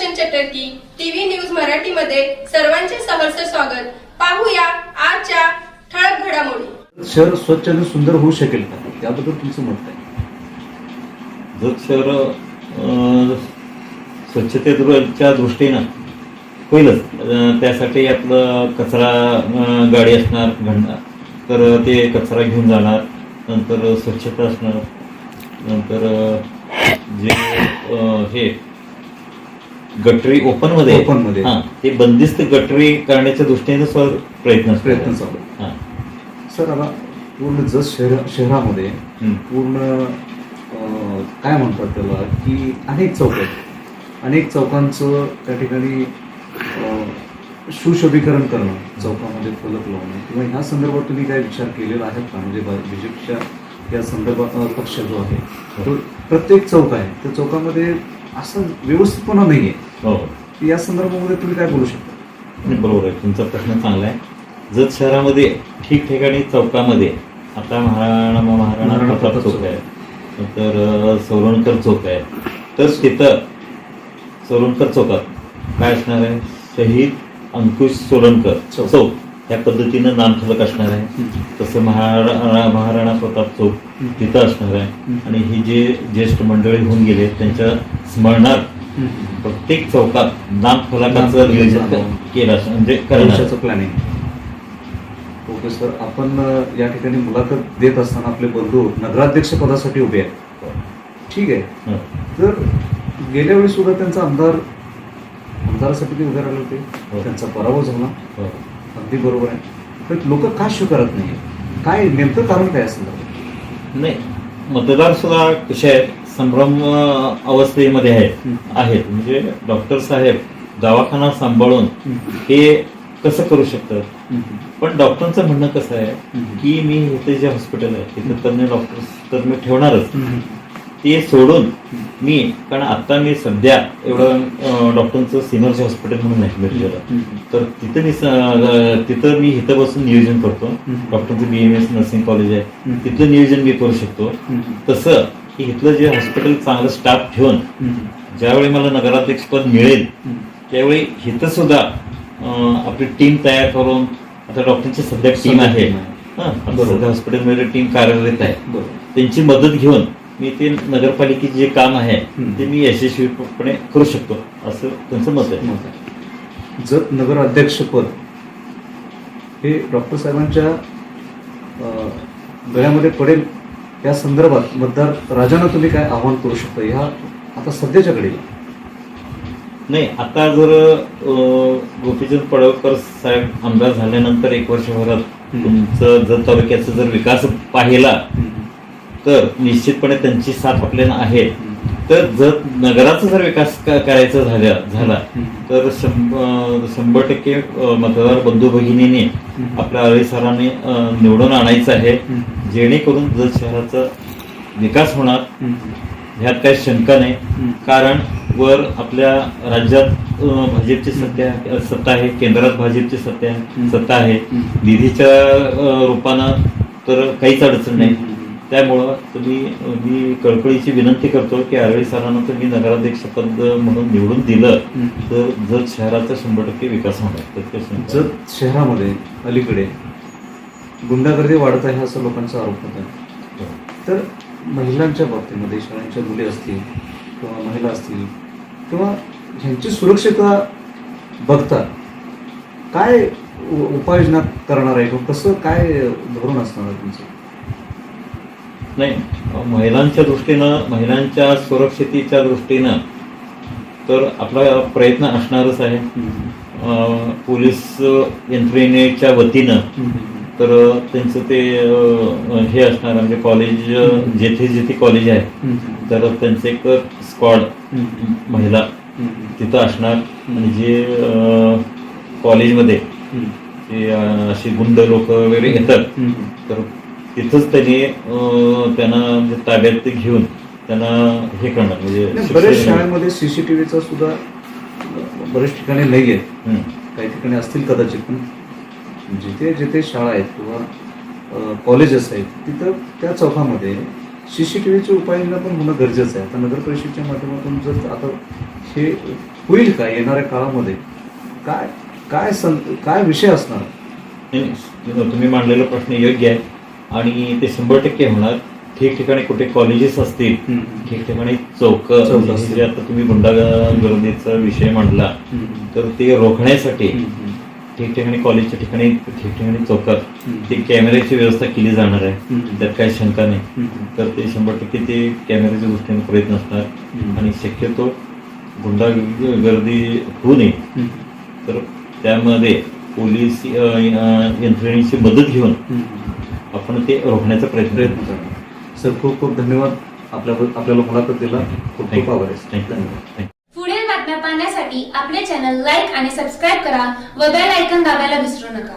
Roshan चटर्की TV news मराठीमध्ये सर्वांचे सहर्ष स्वागत. पाहूया आजच्या ठळक घडामोडी. शहर स्वच्छ आणि सुंदर होऊ शकेल का? त्याबद्दल तुमचं मत काय? जत शहर स्वच्छतेच्या दृष्टीनं होईलच त्यासाठी आपलं कचरा गाडी असणार घंटा तर ते कचरा घेऊन जाणार नंतर स्वच्छता असणार नंतर जे हे गटरी ओपनमध्ये Open मध्ये. हा ते बंदिस्त गटरी करण्याच्या दृष्टीने सर प्रयत्न. प्रयत्न चालू आहे. हा. सर आता पूर्ण जत शहर शहरामध्ये हम्म. पूर्ण अं, काय म्हणतात त्याला की अनेक चौक आहेत अनेक चौकांचं त्या ठिकाणी अं, सुशोभीकरण करणं चौकामध्ये फलक लावणं किंवा ह्या संदर्भात तुम्ही काय विचार केलेला आहे का म्हणजे बीजेपीच्या या संदर्भात अं, पक्ष जो आहे तो प्रत्येक चौक आहे त्या चौकामध्ये असं व्यवस्थितपणा नाही आहे हो. या संदर्भामध्ये तुम्ही काय बोलू शकता? नाही, बरोबर आहे. तुमचा प्रश्न चांगला आहे. जत शहरामध्ये ठिकठिकाणी चौकामध्ये आता महाराणा महाराणा महाराणा प्रताप प्रताप चौक चौक. आहे. नंतर सौरणकर चौक आहे. तर तिथं सौरणकर चौकात काय असणार आहे? शहीद अंकुश सोलनकर चौक. चौक. या पद्धतीनं नामफलक असणार आहे. तसं महाराणा महाराणा प्रताप चौक. तिथं असणार आहे. आणि ही जे ज्येष्ठ मंडळी होऊन गेले त्यांच्या स्मरणार्थ प्रत्येक चौकात नामफलकाचं नामफलक नियोजन. केलं म्हणजे करणार. भविष्याचं प्लॅनिंग ओके सर आपण या ठिकाणी मुलाखत देत असताना आपले बंधू नगराध्यक्ष पदासाठी उभे आहेत. ठीक आहे. तर गेल्या वेळी सुद्धा त्यांचा आमदार आमदारासाठी ते उभे राहिले होते. हो. त्यांचा पराभव झाला. हो. अगदी बरोबर आहे. तर लोक का स्वीकारत नाही काय नेमकं कारण काय असेल? नाही मतदार सुद्धा कसे आहेत? संभ्रम अवस्थेमध्ये आहेत. हं. आहेत. म्हणजे डॉक्टर साहेब दवाखाना सांभाळून हे कसं करू शकतात? पण डॉक्टरांचं म्हणणं कसं आहे. की मी इथे जे हॉस्पिटल आहे तिथे तज्ञ डॉक्टर तर मी ठेवणारच. ते सोडून मी कारण आता मी सध्या एवढं डॉक्टरांचं सिनियरचे हॉस्पिटल म्हणून आहे मिरजेला तर तिथं मी तिथं मी इथं बसून नियोजन करतो. डॉक्टरचं B M S nursing college आहे. तिथलं नियोजन मी करू शकतो. तसं की इथलं जे हॉस्पिटल चांगलं स्टाफ ठेवून ज्यावेळी मला नगराध्यक्षपद मिळेल त्यावेळी इथं सुद्धा आपली टीम तयार करून आता डॉक्टरची सध्या टीम आहे. हं, बरोबर. सध्या हॉस्पिटलमध्ये टीम कार्यरत आहे त्यांची मदत घेऊन मी ते नगरपालिकेचे जे काम आहे. ते मी यशस्वीपणे करू शकतो असं त्यांचं मत आहे मत आहे. जत नगर अध्यक्षपद हे डॉक्टर साहेबांच्या गळ्यामध्ये पडेल या संदर्भात मतदार राजांना तुम्ही काय आव्हान करू शकता? ह्या आता सध्याच्या घडीला नाही आता जर गोपीचंद पडळकर साहेब आमदार झाल्यानंतर एक वर्षभरात. तुमचं जर तालुक्याचा जर विकास पाहिला तर निश्चितपणे त्यांची साथ आपल्याला आहे. तर जर नगराचा जर विकास करायचा झाला झाला तर शंभर टक्के मतदार बंधू भगिनीने आपल्या अळी सरांनी अं, निवडून आणायचं आहे. जेणेकरून जत शहराचा विकास होणार ह्यात काही शंका नाही. कारण वर आपल्या राज्यात भाजपची सत्ता सत्ता आहे केंद्रात भाजपची सत्ता सत्ता आहे. निधीच्या रूपानं तर काहीच अडचण नाही. त्यामुळं तुम्ही मी कळकळीची विनंती करतो की आरळी सरांना तुम्ही नगराध्यक्षपद म्हणून निवडून दिलं तर जत शहराचा शंभर टक्के विकास होणार. जत शहरामध्ये अलीकडे गुंडागर्दी वाढत आहे असं लोकांचा आरोप होत आहे. तर महिलांच्या बाबतीमध्ये शाळांच्या मुली असतील किंवा महिला असतील किंवा ह्यांची सुरक्षितता बघता काय उपाययोजना करणार आहे किंवा कसं काय धोरण असणार आहे तुमचं? नाही महिलांच्या दृष्टीनं महिलांच्या सुरक्षितेच्या दृष्टीनं तर आपला प्रयत्न असणारच आहे. पोलीस यंत्रणेच्या वतीनं तर त्यांचं ते हे असणार म्हणजे कॉलेज जेथे जेथे कॉलेज आहे तर त्यांचं एक स्क्वॉड महिला तिथं असणार. आणि जे कॉलेजमध्ये अशी गुंड लोक वगैरे येतात तर तिथंच त्यांनी त्यांना म्हणजे ताब्यात ते घेऊन त्यांना हे करणार म्हणजे बऱ्याच शाळांमध्ये सीसीटीव्हीचा सुद्धा बऱ्याच ठिकाणी नाही आहे. काही ठिकाणी असतील कदाचित पण जिथे जिथे शाळा आहेत किंवा कॉलेजेस आहेत तिथं त्या चौकामध्ये सीसीटीव्हीची उपाययोजना पण होणं गरजेचं आहे. आता नगर परिषदेच्या माध्यमातून जर आता हे होईल का येणाऱ्या काळामध्ये? काय काय सं काय विषय असणार? तुम्ही मांडलेला प्रश्न योग्य आहे. आणि ते शंभर टक्के होणार ठिकठिकाणी कुठे कॉलेजेस असतील ठिकठिकाणी चौक चौक असतील. जे आता तुम्ही गुंडागर्दीचा विषय मांडला तर ते रोखण्यासाठी ठिकठिकाणी कॉलेजच्या ठिकाणी ठिकठिकाणी चौकात. ते कॅमेऱ्याची व्यवस्था केली जाणार आहे. त्यात काही शंका नाही. तर ते शंभर टक्के ते कॅमेऱ्याच्या दृष्टीने प्रयत्न असणार हम्म. आणि शक्यतो गुंडागर्दी होऊ नये तर त्यामध्ये पोलीस यंत्रणेची मदत घेऊन आपण ते रोखण्याचा प्रयत्न प्रयत्न करणार सर खूप खूप धन्यवाद. आपल्या आपल्याला मुलाखत दिला खूप खूप आभार. आहे थँक्यू धन्यवाद पुढील बातम्या पाहण्यासाठी आपले चॅनल लाईक आणि सबस्क्राईब करा व बेल ऐकन दाबायला विसरू नका.